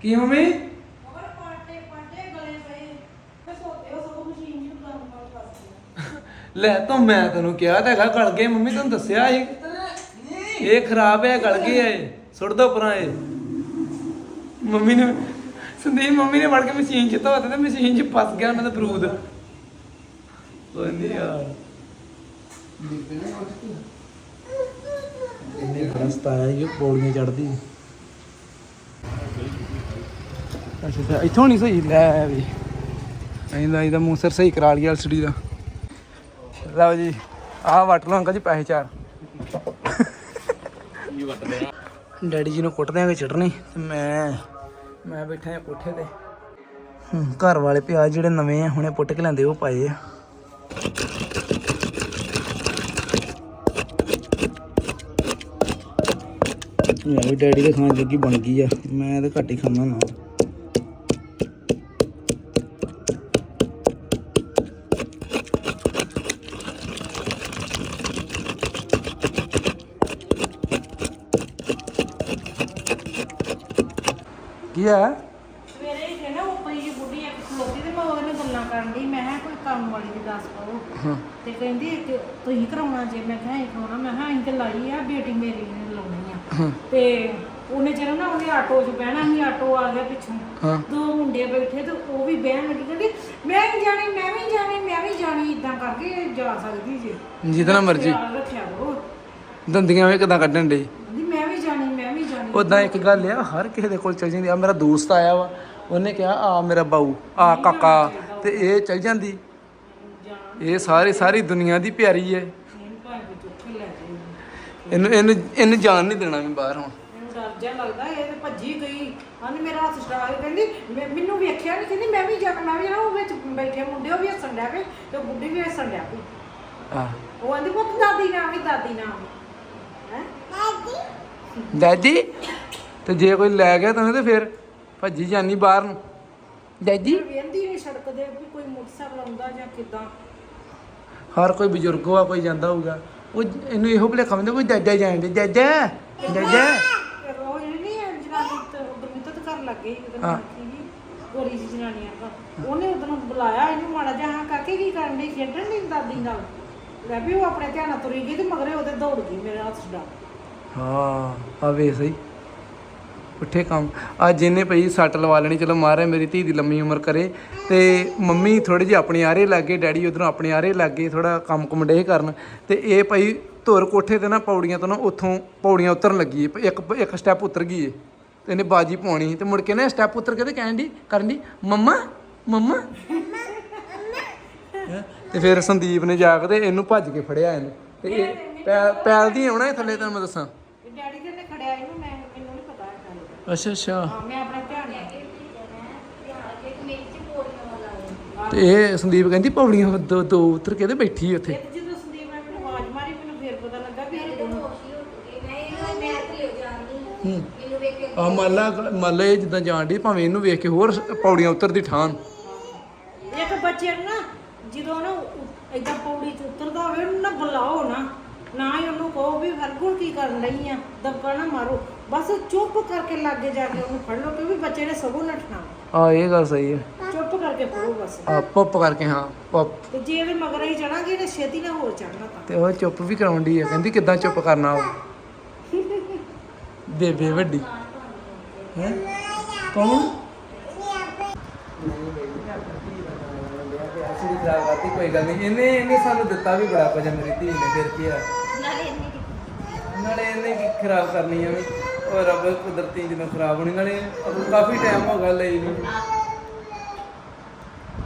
ਕੀ ਮੰਮੀ? ਲੈ ਤਾਂ ਮੈਂ ਤੈਨੂੰ ਕਿਹਾ ਤਾਂ ਹੈਗਾ ਗਲ ਗਏ। ਮੰਮੀ ਤੈਨੂੰ ਦੱਸਿਆ ਸੀ। ਇਹ ਖਰਾਬ ਹੈ ਗਲ ਗਏ ਐ ਸੁੱਟ ਦੋ ਪਰਾਂ ਇਹ। ਮੰਮੀ ਨੇ ਸੰਦੀਪ ਮੰਮੀ ਨੇ ਵੜ ਕੇ ਮਸ਼ੀਨ ਚ ਧੋਤਾ ਤੇ ਮਸ਼ੀਨ ਚ ਫਸ ਗਿਆ ਉਹਨਾਂ ਦਾ ਬਰੂਦ ਉਹ ਨਹੀਂ ਯਾਰ। ਇੰਨੇ ਖਸਤਾ ਆਇਆ ਇਹ ਪੌੜੀਆਂ ਚੜਦੀ ਅੱਛਾ ਅੱਛਾ। ਇੱਥੋਂ ਨਹੀਂ ਸਹੀ? ਲੈ ਵੀ। ਇਹਦਾ ਇਹਦਾ ਮੂਸਰ ਸਹੀ ਕਰਾ ਲਿਆ ਐਲਸੀਡੀ ਦਾ। ਲਓ ਜੀ, ਆਹ ਵਟ ਲਓ ਅੰਕਲ ਜੀ, ਪੈਸੇ ਚਾਰ। ਡੈਡੀ ਜੀ ਨੂੰ ਕੁੱਟ ਦਿਆਂਗੇ ਚਟਣੀ ਤੇ ਮੈਂ ਮੈਂ ਬੈਠਾ ਹਾਂ ਕੋਠੇ ਤੇ। ਘਰ ਵਾਲੇ ਪਿਆਜ਼ ਜਿਹੜੇ ਨਵੇਂ ਆ, ਹੁਣੇ ਪੁੱਟ ਕੇ ਲੈਂਦੇ ਉਹ ਪਾਏ ਆ। ਲੈ ਡੈਡੀ ਦੇ ਖਾਣ ਜੋਗੀ ਬਣ ਗਈ ਆ। ਮੈਂ ਤਾਂ ਘੱਟ ਹੀ ਖਾਂਦਾ ਨਾ। ਕੀ ਆ ਸਵੇਰੇ ਹੀ ਨਾ ਉੱਪਰ ਜੀ ਬੁੱਢੀ ਇੱਕ ਖਲੋਤੀ ਤੇ ਮੈਂ ਉਹਦੇ ਨਾਲ ਗੱਲਾਂ ਕਰਨ ਦੀ ਮੈਂ ਕਿਹਾ ਕੋਈ ਕੰਮ ਵਾਲੀ ਦੀ ਦੱਸ ਪਾਓ ਤੇ ਕਹਿੰਦੀ ਕਿ ਤੁਸੀਂ ਕਰਾਉਣਾ ਜੇ? ਮੈਂ ਕਿਹਾ ਇਹ ਕਰਾਉਣਾ। ਮੈਂ ਕਿਹਾ ਤੇ ਲਾਈ ਆ ਬੇਟੀ ਮੇਰੀ ਨੇ ਲਾਉਣੀ ਆ। ਤੇ ਉਹਨੇ ਜਿਹੜਾ ਨਾ ਉਹਨੇ ਆਟੋ 'ਚ ਬਹਿਣਾ ਸੀ ਆਟੋ ਆ ਗਿਆ ਪਿੱਛੋਂ। ਹਾਂ। ਦੋ ਮੁੰਡੇ ਬੈਠੇ ਤੇ ਉਹ ਵੀ ਬਹਿਣ ਲੱਗੀ। ਕਹਿੰਦੀ ਮੈਂ ਵੀ ਜਾਣੀ ਮੈਂ ਵੀ ਜਾਣੀ ਮੈਂ ਵੀ ਜਾਣੀ ਇਦਾਂ ਕਰਕੇ ਜਾ ਸਕਦੀ ਜੇ। ਜਿੱਦਣਾ ਮਰਜ਼ੀ। ਰੱਖਿਆ ਕਰੋ। ਦੰਦੀਆਂ ਵੀ ਕਿਦਾਂ ਕੱਢਣ ਦੇ ਕਹਿੰਦੀ ਮੈਂ ਵੀ ਜਾਣੀ ਮੈਂ ਵੀ ਜਾਣੀ ਉਦਾਂ ਇੱਕ ਗੱਲ ਆ ਹਰ ਕਿਸੇ ਦੇ ਕੋਲ ਚਲ ਜਾਂਦੀ ਆ। ਮੇਰਾ ਦੋਸਤ ਆਇਆ ਵਾ ਉਹਨੇ ਕਿਹਾ ਆ ਮੇਰਾ ਬਾਊ ਆ ਕਾਕਾ। ਤੇ ਇਹ ਚਲ ਜਾਂਦੀ। ਇਹ ਸਾਰੀ ਸਾਰੀ ਦੁਨੀਆ ਦੀ ਪਿਆਰੀ ਹੈ ਇਹਨੂੰ ਇਹਨੂੰ ਇਹਨੂੰ ਜਾਣ ਨਹੀਂ ਦੇਣਾ ਮੈਂ ਬਾਹਰ ਹੁਣ। ਜਿਹਾ ਲੱਗਦਾ ਇਹ ਤੇ ਭੱਜੀ ਗਈ। ਆਂਦੀ ਮੇਰਾ ਹੱਥ ਛਡਾ ਕੇ ਕਹਿੰਦੀ ਮੈਨੂੰ ਵੇਖਿਆ ਨਹੀਂ ਕਹਿੰਦੀ ਮੈਂ ਵੀ ਜਾ ਮੈਂ ਵੀ ਨਾ ਉਹ ਵਿੱਚ ਬੈਠੇ ਮੁੰਡੇ ਉਹ ਵੀ ਹੱਸਣ ਡਿਆ ਪਏ ਤੇ ਉਹ ਬੁੱਢੀ ਵੀ ਹੱਸਣ ਡਿਆ ਪਈ ਆ ਉਹ ਆਂਦੀ ਪੁੱਤ ਦਾਦੀ ਨਾ ਵੀ ਦਾਦੀ ਨਾ ਹੈ? ਡੈਡੀ ਤੇ ਜੇ ਕੋਈ ਲੈ ਗਿਆ ਤੇ ਫਿਰ ਭੱਜੀ ਜਾਨੀ ਬਾਹਰ ਨੂੰ। ਡੈਡੀ? ਵੇਂਦੀ ਨਹੀਂ ਸੜਕ ਦੇ ਵੀ ਕੋਈ ਮੋਟਰਸਾਈਕਲ ਆਉਂਦਾ ਜਾਂ ਕਿਦਾਂ? ਹਰ ਕੋਈ ਬਜ਼ੁਰਗ ਹੋਆ ਕੋਈ ਜਾਂਦਾ ਹੋਊਗਾ। ਉਹ ਇਹਨੂੰ ਇਹੋ ਭਲੇ ਖਮਦੇ ਕੋਈ ਡੈਡਾ ਜਾਂਦੇ ਡੈਡਾ ਉਹ ਜਿਹੜੀ ਨਹੀਂ ਜਨਾਨੀ ਤੇ ਉਧਰ ਮਿੱਤਤ ਕਰ ਲੱਗੇ ਹਾਂ। ਗੋਰੀ ਜਿਹੀ ਜਨਾਨੀ ਆ ਉਹਨੇ ਉਧਰੋਂ ਬੁਲਾਇਆ ਇਹਨੂੰ ਮਾੜਾ ਜਿਹਾ ਹਾਂ ਕਾਕੇ ਕੀ ਕਰਨ ਦੀ ਖੇਡਣ ਦੀ ਦਾਦੀ ਨਾਲ? ਲੈ ਵੀ ਉਹ ਆਪਣੇ ਧਿਆਨ ਤੁਰੀ ਗਈ ਤੇ ਮਗਰੇ ਉਹਦੇ ਦੌੜ ਗਈ ਮੇਰੇ ਹੱਥ ਛਡਾ ਹਾਂ ਆ ਵੇ ਸਹੀ। ਉੱਠੇ ਕੰਮ। ਅੱਜ ਇਹਨੇ ਪਈ ਸੱਟ ਲਵਾ ਲੈਣੀ। ਚਲੋ ਮਾਰੇ ਮੇਰੀ ਧੀ ਦੀ ਲੰਮੀ ਉਮਰ ਕਰੇ। ਤੇ ਮੰਮੀ ਥੋੜੀ ਜਿਹੀ ਆਪਣੇ ਆਰੇ ਲੱਗੇ ਡੈਡੀ ਉਧਰੋਂ ਆਪਣੇ ਆਰੇ ਲੱਗੇ ਥੋੜਾ ਕੰਮ ਕੁਮ ਡੇ ਕਰਨ। ਤੇ ਇਹ ਪਈ ਧੁਰ ਕੋਠੇ ਤੇ ਨਾ ਪੌੜੀਆਂ ਤੋਂ ਨਾ ਉੱਥੋਂ ਪੌੜੀਆਂ ਉਤਰਨ ਲੱਗੀ। ਇੱਕ ਇੱਕ ਸਟੈਪ ਉਤਰ ਗਈ ਏ। ਤੇ ਇਹਨੇ ਬਾਜੀ ਪਾਉਣੀ ਤੇ ਮੁੜ ਕੇ ਨਾ ਸਟੈਪ ਉਤਰ ਕੇ ਤੇ ਕਹਿਣ ਦੀ ਕਰਨ ਦੀ ਮੰਮਾ ਮੰਮਾ? ਤੇ ਫਿਰ ਸੰਦੀਪ ਨੇ ਜਾ ਕੇ ਤੇ ਇਹਨੂੰ ਭੱਜ ਕੇ ਫੜਿਆ ਇਹਨੂੰ। ਤੇ ਇਹ ਪੈ- ਪੈਲਦੀ ਆਉਣਾ ਥੱਲੇ ਤੈਨੂੰ ਮੈਂ ਦੱਸਾਂ? ਡੈਡੀ ਜੀ ਨੇ ਖੜਿਆ ਇਹਨੂੰ ਮੈਂ ਮੈਨੂੰ ਨਹੀਂ ਪਤਾ ਇਹ ਗੱਲ ਦਾ। ਅੱਛਾ ਅੱਛਾ। ਹਾਂ ਮੈਂ ਆਪਣੇ ਧਿਆਨ ਨਾਲ ਤੇ ਇਹ ਸੰਦੀਪ ਕਹਿੰਦੀ ਪੌੜੀਆਂ ਦੋ ਦੋ ਉਤਰ ਕੇ ਤੇ ਬੈਠੀ ਉੱਥੇ। ਇਹ ਤੇ ਜਦੋਂ ਸੰਦੀਪ ਨੇ ਮੈਨੂੰ ਆਵਾਜ਼ ਮਾਰੀ ਮੈਨੂੰ ਫੇਰ ਪਤਾ ਲੱਗਾ ਵੀ ਇਹ ਦੋਨੋਂ ਆ ਮਾਲਾ ਮਾਲਾ ਇਹ ਜਿੱਦਾਂ ਜਾਣ ਦੀ ਭਾਵੇਂ ਇਹਨੂੰ ਵੇਖ ਕੇ ਹੋਰ ਪੌੜੀਆਂ ਉਤਰਦੀ ਠਾਨ ਇੱਕ ਬੱਚੇ ਨੂੰ ਨਾ ਜਦੋਂ ਨਾ ਇਦਾਂ ਪੌੜੀ ਚ ਉਤਰਦਾ ਹੋਵੇ ਉਹਨੂੰ ਨਾ ਬੁਲਾਓ ਨਾ ਨਾ ਹੀ ਉਹਨੂੰ ਕਹੋ ਵੀ ਹਰਗੁਣ ਕੀ ਕਰਨ ਲਈ ਆ ਦਬਕਾ ਨਾ ਮਾਰੋ। ਬਸ ਚੁੱਪ ਕਰਕੇ ਲਾਗੇ ਜਾ ਕੇ ਉਹਨੂੰ ਫੜ ਲਓ ਕਿਉਂਕਿ ਬੱਚੇ ਨੇ ਸਗੋਂ ਨੱਠਣਾ ਆ ਇਹ ਗੱਲ ਸਹੀ ਹੈ। ਚੁੱਪ ਕਰਕੇ ਫੜੋ ਬਸ। ਆ ਪੱਪ ਕਰਕੇ ਹਾਂ ਪੱਪ। ਤੇ ਜੇ ਇਹਦੇ ਮਗਰ ਹੀ ਚੜਾਂਗੇ ਇਹਨੇ ਛੇਤੀ ਨਾ ਹੋਰ ਚੜਨਾ ਤਾਂ। ਤੇ ਉਹ ਚੁੱਪ ਵੀ ਕਰਾਉਂਦੀ ਹੈ ਕਹਿੰਦੀ ਕਿੱਦਾਂ ਚੁੱਪ ਕਰਨਾ ਉਹ? ਬੇਬੇ ਵੱਡੀ। ਹੈ? ਕੌਣ? ਕੋਈ ਗੱਲ ਨਹੀਂ ਇਹਨੇ ਇਹਨੇ ਸਾਨੂੰ ਦਿੱਤਾ ਵੀ ਬੜਾ ਮੇਰੀ ਧੀ ਨੇ ਫਿਰ ਕੀ ਆ? ਨਾਲੇ ਇਹਨੇ ਕੀ ਖਰਾਬ ਕਰਨੀ ਆ ਵੀ। ਉਹ ਰੱਬ ਕੁਦਰਤੀ ਜਦੋਂ ਖਰਾਬ ਹੋਣੀ ਨਾਲੇ ਕਾਫੀ ਟਾਈਮ ਹੋ ਗਿਆ ਲਈ ਨੂੰ।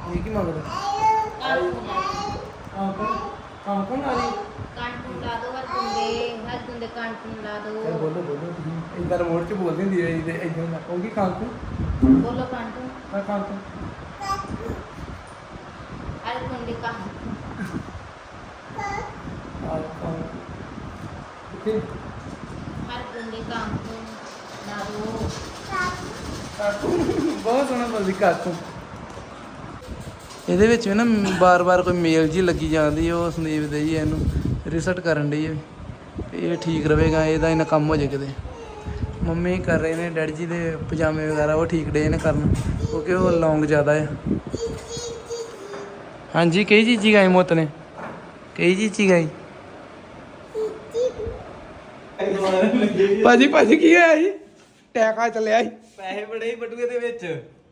ਇਹ ਕੀ ਮੰਗਦਾ? ਕੌਣ ਆਹ ਕੌਣ ਆ ਰਹੀ ਕਾਂਟੂਨ ਲਾ ਦੋ ਹਰਗੁੰਦੇ ਹਰਗੁੰਦੇ ਕਾਂਟੂਨ ਲਾ ਦੋ। ਬੋਲੋ ਬੋਲੋ ਤੁਸੀਂ। ਇਦਾਂ ਰਿਮੋਟ 'ਚ ਬੋਲਦੀ ਹੁੰਦੀ ਹੈ ਤੇ ਇਦਾਂ ਨਾ ਕਹੂਗੀ ਕਾਂਕੂ ਬੋਲੋ ਕਾਂਟੂਨ ਮੈਂ ਕਾਂਕੂ ਹਰਗੁੰਦੇ ਕਾਂਟੂਨ ਆ ਕਾਂਕੂ ਕਿੱਥੇ ਹਰਗੁੰਦੇ ਕਾਂਟੂਨ ਲਾ ਦੋ ਕਾਕੂ ਬਹੁਤ ਸੋਹਣਾ ਬੋਲਦੀ ਕਾਕੂ ਇਹਦੇ ਵਿੱਚ ਵੀ ਨਾ ਬਾਰ-ਬਾਰ ਕੋਈ ਮੇਲ ਜੀ ਲੱਗੀ ਜਾਂਦੀ ਉਹ ਸੰਦੀਪ ਦੇ ਜੀ ਇਹਨੂੰ ਰਿਸਰਟ ਕਰਨ ਡਈ ਹੈ ਇਹ ਠੀਕ ਰਵੇਗਾ ਇਹਦਾ ਇਹਨਾਂ ਕੰਮ ਹੋ ਜਾਏ ਕਿਤੇ। ਮੰਮੀ ਕਰ ਰਹੇ ਨੇ ਡੈਡੀ ਜੀ ਦੇ ਪਜਾਮੇ ਵਗੈਰਾ ਉਹ ਠੀਕ ਡੇ ਨੇ ਕਰਨ ਕਿਉਂਕਿ ਉਹ ਲੌਂਗ ਜ਼ਿਆਦਾ ਆ। ਹਾਂਜੀ ਕਈ ਚੀਜ਼ੀ ਗਾਈ ਮੁੱਤ ਨੇ। ਕਈ ਚੀਜ਼ੀ ਗਾਈ। ਭਾਜੀ ਭਾਜੀ ਕੀ ਹੋਇਆ ਜੀ? ਟੈਕਾ ਚੱਲਿਆ ਸੀ ਪੈਸੇ ਬੜੇ ਹੀ ਬਟੂਏ ਦੇ ਵਿੱਚ।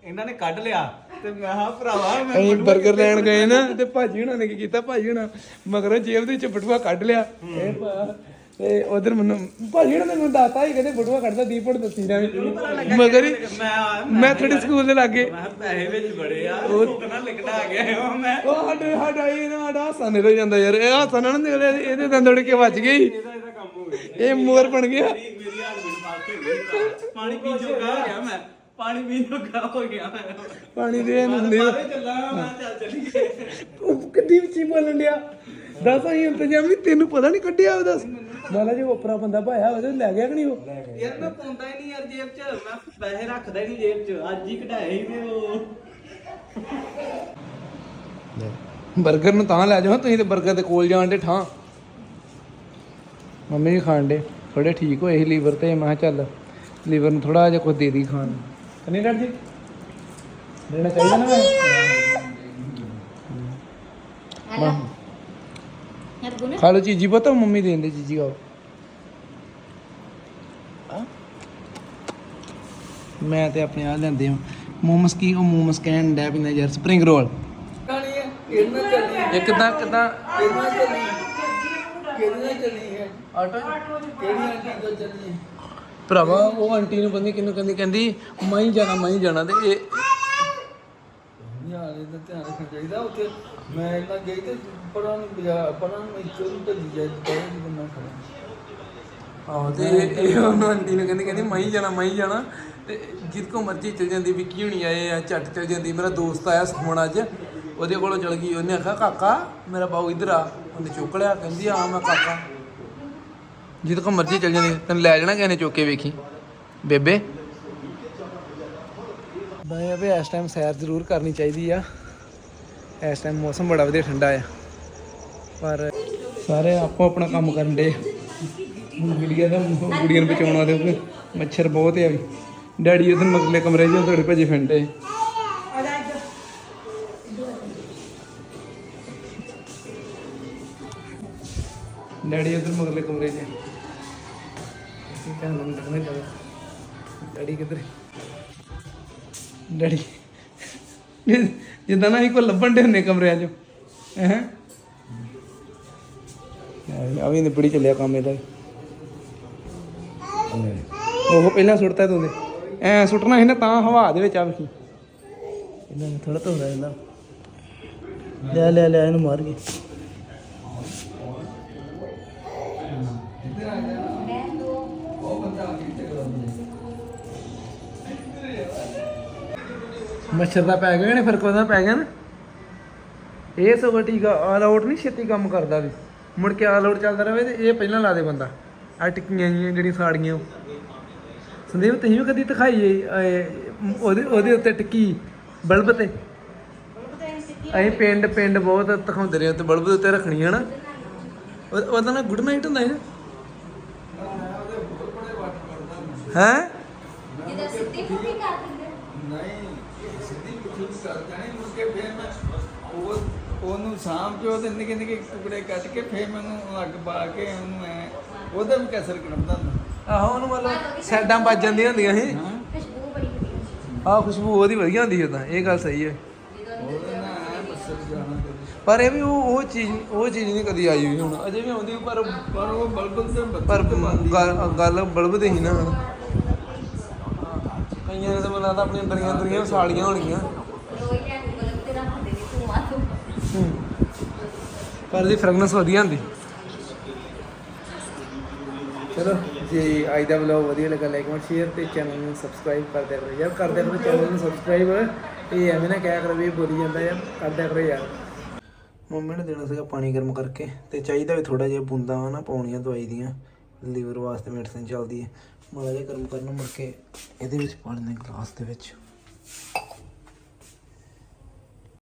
ਇਹਨਾਂ ਨੇ ਕੱਢ ਲਿਆ। ਤੇ ਮੈਂ ਹਾਂ ਭਰਾਵਾ ਮੈਂ ਅਸੀਂ 버ਗਰ ਲੈਣ ਗਏ ਨਾ ਤੇ ਭਾਜੀ ਹੁਣਾਂ ਨੇ ਕੀ ਕੀਤਾ? ਭਾਜੀ ਹੁਣਾਂ ਮਗਰੋਂ ਜੇਬ ਦੇ ਵਿੱਚ ਬਟੂਆ ਕੱਢ ਲਿਆ। ਇਹ ਭਾ- ਤੇ ਉਧਰ ਮੈਨੂੰ ਭਾਜੀ ਨੇ ਮੈਨੂੰ ਦੱਸਤਾ ਹੀ ਕਹਿੰਦੇ ਬਟੂਆ ਕੱਢਦਾ ਦੀਪੜ ਦੱਸੀ ਨਾ ਮਗਰ ਹੀ ਮੈਂ ਮੈਂ ਤੁਹਾਡੇ ਸਕੂਲ ਦੇ ਲਾਗੇ। ਮੈਂ ਪੈਸੇ ਵਿੱਚ ਬੜੇ ਆ ਉਹ ਨਾ ਲਿਖਣਾ ਆ ਗਿਆ ਉਹ ਮੈਂ। ਉਹ ਸਾਡੇ ਸਾਡਾ ਇਹ ਨਾ ਸਾਡਾ ਜਾਂਦਾ ਯਾਰ। ਨਾ ਇਹਦੇ ਕੇ ਵੱਜ ਗਈ ਮੋਰ ਬਣ ਗਿਆ। ਮੇਰੀ ਕੇ ਗਈ ਪਾਣੀ ਪੀ ਜੋਗਾ ਹੋ ਗਿਆ ਮੈਂ। ਪਾਣੀ ਪੀ ਜੋਗਾ ਹੋ ਗਿਆ ਮੈਂ। ਪਾਣੀ ਦੇ ਇਹਨੂੰ ਸੰਦੀਪ ਬਾਹਰ ਚੱਲਾਂ ਮੈਂ ਚੱਲ ਚੱਲੀਏ। ਉਹ ਕਿੱਡੀ ਵਿੱਚ ਬੋਲਣ ਡਿਆ। ਦੱਸ ਅਸੀਂ ਇੰਤਜ਼ਾਮੀ ਤੈਨੂੰ ਪਤਾ ਨਹੀਂ ਕੱਢਿਆ ਉਹ ਦੱਸ ਮਾਲਾ ਜੀ ਉਪਰਾ ਬੰਦਾ ਭਾਇਆ ਉਹਦੇ ਲੈ ਗਿਆ ਕਿ ਨਹੀਂ ਉਹ? ਯਾਰ ਮੈਂ ਪਾਉਂਦਾ ਹੀ ਨਹੀਂ ਯਾਰ ਜੇਬ 'ਚ ਮੈਂ ਪੈਸੇ ਰੱਖਦਾ ਹੀ ਨਹੀਂ ਜੇਬ 'ਚ ਅੱਜ ਹੀ ਕਢਾਏ ਹੀ ਤੇ ਉਹ। 버ਗਰ ਨੂੰ ਤਾਂ ਲੈ ਜਾਓ ਤੁਸੀਂ ਤੇ 버ਗਰ ਦੇ ਕੋਲ ਜਾਣ ਦੇ ਠਾਂ। ਮੰਮੀ ਵੀ ਖਾਣ ਦੇ ਥੋੜੇ ਠੀਕ ਹੋਏ ਸੀ ਲੀਵਰ ਤੇ ਮੈਂ ਕਿਹਾ ਚੱਲ ਲੀਵਰ ਨੂੰ ਥੋੜਾ ਜਿਹਾ ਕੁਝ ਦੇ ਦੀ ਖਾਣ ਨੂੰ। ਨਹੀਂ ਡਾਕਟਰ ਜੀ? ਦੇਣਾ ਚਾਹੀਦਾ ਨਾ ਮੈਂ। ਹਰਗੁਣ ਖਾ ਲਓ ਚੀਜੀ ਪਤਾ ਮੰਮੀ ਦੇ ਦਿੰਦੇ ਚੀਜੀ ਖਾਓ ਆ? ਮੈਂ ਤੇ ਆਪਣੇ ਆ ਲੈਂਦੇ ਹਾਂ। ਮੋਮਸ ਕੀ ਉਹ ਮੋਮਸ ਕਹਿਣ ਡੈ ਪਿੰਦਾ ਯਾਰ ਸਪਰਿੰਗ ਰੋਲ ਇਹ ਕਿਦਾਂ ਕਿਦਾਂ? ਆਟੋ ਭਰਾਵਾ ਉਹ ਆਂਟੀ ਨੂੰ ਬੰਦੀ ਕਿਹਨੂੰ ਕਹਿੰਦੀ ਕਹਿੰਦੀ ਮੈਂ ਹੀ ਜਾਣਾ ਮੈਂ ਹੀ ਜਾਣਾ ਤੇ ਇਹ ਯਾਰ ਇਹਦਾ ਧਿਆਨ ਰੱਖਣਾ ਚਾਹੀਦਾ ਉੱਥੇ। ਮੈਂ ਇਹਨਾਂ ਗਈ ਤੇ ਪਰਾਂ ਨੂੰ ਬਾਜ਼ਾਰ ਪਰਾਂ ਨੂੰ ਇੱਥੋਂ ਨੂੰ ਭੱਜੀ ਜਾਏ ਜਦੋਂ ਜਦੋਂ ਮੈਂ ਖੜਾ ਆਹੋ ਤੇ ਇਹ- ਉਹਨੂੰ ਆਂਟੀ ਨੂੰ ਕਹਿੰਦੀ ਕਹਿੰਦੀ ਮੈਂ ਹੀ ਜਾਣਾ ਮੈਂ ਹੀ ਜਾਣਾ। ਤੇ ਜਿੱਦ ਕੋ ਮਰਜ਼ੀ ਚਲ ਜਾਂਦੀ ਵੀ ਕੀ ਹੋਣੀ ਆਏ ਆ ਝੱਟ ਚਲ ਜਾਂਦੀ। ਮੇਰਾ ਦੋਸਤ ਆਇਆ ਹੁਣ ਅੱਜ ਉਹਦੇ ਕੋਲੋਂ ਚਲ ਗਈ। ਉਹਨੇ ਆਖਿਆ ਕਾਕਾ ਮੇਰਾ ਬਾਊ ਇੱਧਰ ਆ। ਉਹਨੇ ਚੁੱਕ ਲਿਆ ਕਹਿੰਦੀ ਆ ਮੈਂ ਕਾਕਾ। ਜਿੱਦ ਕੋ ਮਰਜ਼ੀ ਚਲ ਜਾਂਦੀ ਤੈਨੂੰ ਲੈ ਜਾਣਾ ਕਿਸੇ ਨੇ ਚੁੱਕ ਕੇ ਵੇਖੀ। ਬੇਬੇ। ਬਾਈ ਅਬੇ ਇਸ ਟਾਈਮ ਸੈਰ ਜ਼ਰੂਰ ਕਰਨੀ ਚਾਹੀਦੀ ਆ। ਇਸ ਟਾਈਮ ਮੌਸਮ ਬੜਾ ਵਧੀਆ ਠੰਡਾ ਆ। ਪਰ ਸਾਰੇ ਆਪੋ ਆਪਣਾ ਕੰਮ ਕਰਨ ਦੇ ਗੁੜੀਆਂ ਦਾ ਗੁੜੀਆ ਨੂੰ ਬਚਾਉਣਾ ਦੇ ਮੱਛਰ ਬਹੁਤ ਆ ਵੀ। ਡੈਡੀ ਉਧਰ ਮਗਲੇ ਕਮਰੇ 'ਚ ਤੁਹਾਡੇ ਭੱਜੇ ਫਿਰਦੇ ਡੈਡੀ ਉਧਰ ਮਗਲੇ ਕਮਰੇ 'ਚ ਕੀ ਕਹਿਣਾ ਮੈਨੂੰ ਲੱਗਣਾ ਚਾਹੀਦਾ ਡੈਡੀ ਕਿੱਧਰ? ਡੈਡੀ ਜਿੱਦਾਂ ਨਾ ਹੀ ਕੋ ਲੱਭਣ ਦੇ ਹੁੰਨੇ ਕਮਰਿਆਂ 'ਚ। ਹੈ? ਆ ਵੀ ਨਿਬੜੀ ਚੱਲਿਆ ਕੰਮ ਇਹਦਾ ਉਹ ਪਹਿਲਾਂ ਸੁੱਟਤਾ ਤੂੰ ਦੇ ਐ ਸੁੱਟਣਾ ਸੀ ਨਾ ਤਾਂ ਹਵਾ ਦੇ ਵਿੱਚ ਆ ਵੇਖੀ। ਇਹਨਾਂ ਨੂੰ ਥੋੜਾ ਧੋਦਾ ਇਹਨਾਂ ਲੈ ਲੈ ਲੈ ਇਹਨੂੰ ਮਾਰ ਕੇ। ਮੱਛਰ ਦਾ ਪੈ ਗਿਆ ਨੇ ਫਿਰ ਕੋਦਾ ਪੈ ਗਿਆ ਨਾ? ਇਹ ਸਗੋਂ ਟੀਕਾ ਆਲ ਆਊਟ ਨਹੀਂ ਛੇਤੀ ਕੰਮ ਕਰਦਾ ਵੀ। ਮੁੜ ਕੇ ਆਲ ਆਊਟ ਚੱਲਦਾ ਰਹੇ ਤੇ ਇਹ ਪਹਿਲਾਂ ਲਾ ਦੇ ਬੰਦਾ। ਆ ਟਿੱਕੀਆਂ ਜੀਆਂ ਜਿਹੜੀਆਂ ਸਾੜੀਆਂ। ਉਹ। ਸੰਦੀਪ, ਤੁਸੀਂ ਵੀ ਕਦੀ ਦਿਖਾਈ ਉਹਦੇ ਉਹਦੇ ਉੱਤੇ ਟਿੱਕੀ, ਬਲਬ ਤੇ? ਅਸੀਂ ਪਿੰਡ ਪਿੰਡ ਬਹੁਤ ਦਿਖਾਉਂਦੇ ਰਹੇ ਤੇ ਬਲਬ ਦੇ ਉੱਤੇ ਰੱਖਣੀ ਹੈ ਨਾ? ਉਹਦਾ ਨਾ ਗੁੱਡ ਨਾਈਟ ਹੁੰਦਾ ਹੈ ਹੈ ਜਦੋਂ ਸਿੱਧੀ ਪੁੱਠੀ ਕਰ ਦਿੰਦੇ ਨਹੀਂ ਸਿੱਧੀ ਪੁੱਠੀ ਕਰ ਜਾਣੀ ਮੁੜ ਕੇ ਫਿਰ ਮੈਂ ਉਹ ਉਹਨੂੰ ਸਾਂਭ ਕੇ ਉਹਦੇ ਨਿੱਕੇ ਨਿੱਕੇ ਟੁਕੜੇ ਕੱਟ ਕੇ ਫਿਰ ਮੈਨੂੰ ਅੱਗ ਪਾ ਕੇ ਉਹਨੂੰ ਐ ਉਹਦਾ ਵੀ ਕਸਰ ਹੁੰਦਾ। ਆਹੋ ਉਹਨੂੰ ਮਤਲਬ ਸੈਡਾਂ ਵੱਜ ਜਾਂਦੀਆਂ ਹੁੰਦੀਆਂ ਸੀ। ਖੁਸ਼ਬੂ ਬੜੀ ਵਧੀਆ ਆਹ ਖੁਸ਼ਬੂ ਉਹਦੀ ਵਧੀਆ ਹੁੰਦੀ ਹੈ ਤਾਂ ਇਹ ਗੱਲ ਸਹੀ ਹੈ। ਪਰ ਇਹ ਵੀ ਉਹ ਉਹ ਚੀਜ਼ ਉਹ ਚੀਜ਼ ਨਹੀਂ ਕਦੀ ਆਈ ਹੋਈ ਹੁਣ ਅਜੇ ਵੀ ਆਉਂਦੀ ਪਰ ਪਰ ਉਹ ਬਲਬਲ ਤੇ ਪਰ ਤੇ ਗੱਲ ਬਲਬ ਦੇ ਹੀ ਨਾ। ਕਈਆਂ ਨੇ ਤਾਂ ਮੈਨੂੰ ਲੱਗਦਾ ਆਪਣੀਆਂ ਦਰੀਆਂ ਦਰੀਆਂ ਸਾਲੀਆਂ ਹੋਣਗੀਆਂ ਰੋਈ ਲੈ ਗੂਗਲ ਤੇ ਰੱਖਦੇ ਨੇ ਤੂੰ ਆ ਤੂੰ ਪਰ ਇਹਦੀ ਫ੍ਰੈਗਨੈਂਸ ਵਧੀਆ ਹੁੰਦੀ। ਚਲੋ ਜੀ ਅੱਜ ਦਾ ਵਲੌਗ ਵਧੀਆ ਲੱਗਾ ਲਾਈਕ ਕਮੈਂਟ ਸ਼ੇਅਰ ਤੇ ਚੈਨਲ ਨੂੰ ਸਬਸਕ੍ਰਾਈਬ ਕਰ ਦਿਆ ਕਰੋ ਯਾਰ ਕਰ ਦਿਆ ਕਰੋ ਚੈਨਲ ਨੂੰ ਸਬਸਕ੍ਰਾਈਬ ਇਹ ਐਵੇਂ ਨਾ ਕਹਿਆ ਕਰੋ ਵੀ ਬੋਲੀ ਜਾਂਦਾ ਯਾਰ ਕਰ ਦਿਆ ਕਰੋ ਯਾਰ। ਮੰਮੀ ਨੇ ਦੇਣਾ ਸੀਗਾ ਪਾਣੀ ਗਰਮ ਕਰਕੇ ਤੇ ਚਾਹੀਦਾ ਵੀ ਥੋੜਾ ਜਿਹਾ ਬੂੰਦਾਂ ਨਾ ਪਾਉਣੀਆਂ ਦਵਾਈ ਦੀਆਂ ਲੀਵਰ ਵਾਸਤੇ ਮੈਡੀਸਿਨ ਚੱਲਦੀ ਹੈ। ਮਾੜਾ ਜਿਹਾ ਗਰਮ ਕਰਨ ਮੁੜ ਕੇ ਇਹਦੇ ਵਿੱਚ ਪਾ ਲੈਂਦੇ ਗਲਾਸ ਦੇ ਵਿੱਚ।